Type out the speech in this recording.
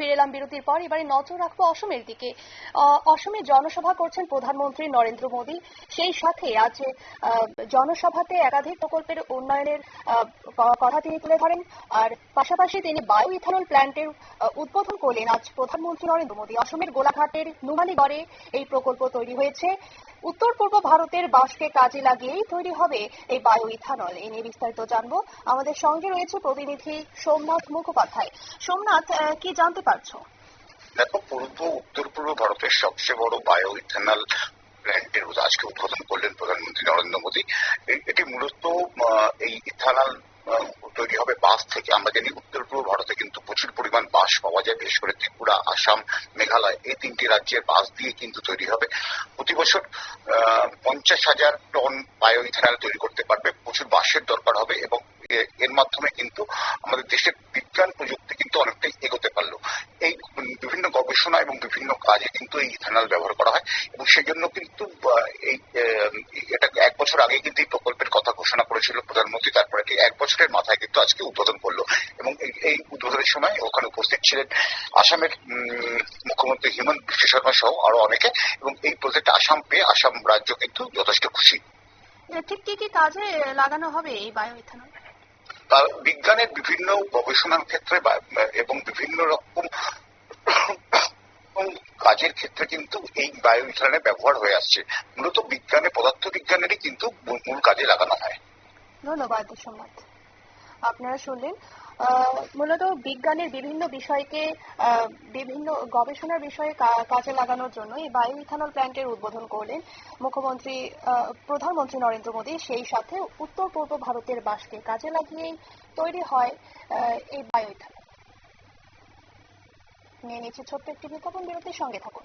ফিরে এলাম বিরতির পর। এবারে নজর রাখব অসমের দিকে। অসমে জনসভা করছেন প্রধানমন্ত্রী নরেন্দ্র মোদী। সেই সাথে আজ জনসভাতে একাধিক প্রকল্পের উন্নয়নের কথা তিনি তুলে ধরেন। আর পাশাপাশি তিনি বায়ো ইথানল প্ল্যান্টের উদ্বোধন করলেন আজ প্রধানমন্ত্রী নরেন্দ্র মোদী। অসমের গোলাঘাটের নুমালিগড়ে এই প্রকল্প তৈরি হয়েছে। উত্তর পূর্ব ভারতের বাঁশকে কাজে লাগিয়েই তৈরি হবে এই বায়ো ইথানল এ নিয়ে বিস্তারিত জানব। আমাদের সঙ্গে রয়েছে প্রতিনিধি সোমনাথ মুখোপাধ্যায়। সোমনাথ কি জানতে পারছ? দেখো, পূর্ব, উত্তর পূর্ব ভারতের সবচেয়ে বড় বায়ো ইথানল প্ল্যান্টের আজকে উদ্বোধন করলেন প্রধানমন্ত্রী নরেন্দ্র মোদী। এটি মূলত এই ইথানল তৈরি হবে বাঁশ থেকে। আমরা জানি উত্তর পূর্ব পরিমাণ বাঁশ পাওয়া যায়। বিশেষ করে ত্রিপুরা, আসাম, মেঘালয় এই তিনটি রাজ্যের বাঁশ দিয়ে কিন্তু তৈরি হবে। প্রতি বছর পঞ্চাশ হাজার টন বায়ো ইথানল তৈরি করতে পারবে। প্রচুর বাঁশের দরকার হবে এবং এর মাধ্যমে কিন্তু আমাদের দেশের বিজ্ঞান প্রযুক্তি কিন্তু অনেকটাই এগোতে পারল। এই বিভিন্ন গবেষণা এবং বিভিন্ন কাজে কিন্তু এই ইথানল ব্যবহার করা হয় এবং সেই জন্য কিন্তু এই এটা এক বছর আগে কিন্তু এই প্রকল্পের কথা ঘোষণা করেছিল প্রধানমন্ত্রী তারপরে এক বছরের মাথায় কিন্তু আজকে উদ্বোধন করল। এবং এই- উদ্বোধনের সময় ওখানে উপস্থিত ছিলেন আসামের মুখ্যমন্ত্রী হিমন্ত বিশ্ব শর্মা সহ আরও অনেকে। এবং এই প্রজেক্ট আসাম পেয়ে আসাম রাজ্য কিন্তু যথেষ্ট খুশি। ঠিক কি কি কাজে লাগানো হবে এই বায়ো ইথানল বিজ্ঞানের বিভিন্ন গবেষণার ক্ষেত্রে এবং বিভিন্ন রকম কাজের ক্ষেত্রে কিন্তু এই বায়ো ইথানলের ব্যবহার হয়ে আসছে। মূলত বিজ্ঞানে পদার্থ বিজ্ঞানেরই কিন্তু মূল কাজে লাগানো হয়। ধন্যবাদ সোমনাথ আপনারা শুনলেন মূলত বিজ্ঞানের বিভিন্ন বিষয়কে বিভিন্ন গবেষণার বিষয়ে কাজে লাগানোর জন্য এই বায়ো ইথানল প্ল্যান্টের উদ্বোধন করলেন মুখ্যমন্ত্রী প্রধানমন্ত্রী নরেন্দ্র মোদী। সেই সাথে উত্তর পূর্ব ভারতের বাসকে কাজে লাগিয়েই তৈরি হয় এই বায়ো ইথানল নিয়ে নিচ্ছে ছোট্ট একটি বিজ্ঞাপন, বিরতির সঙ্গে থাকুন।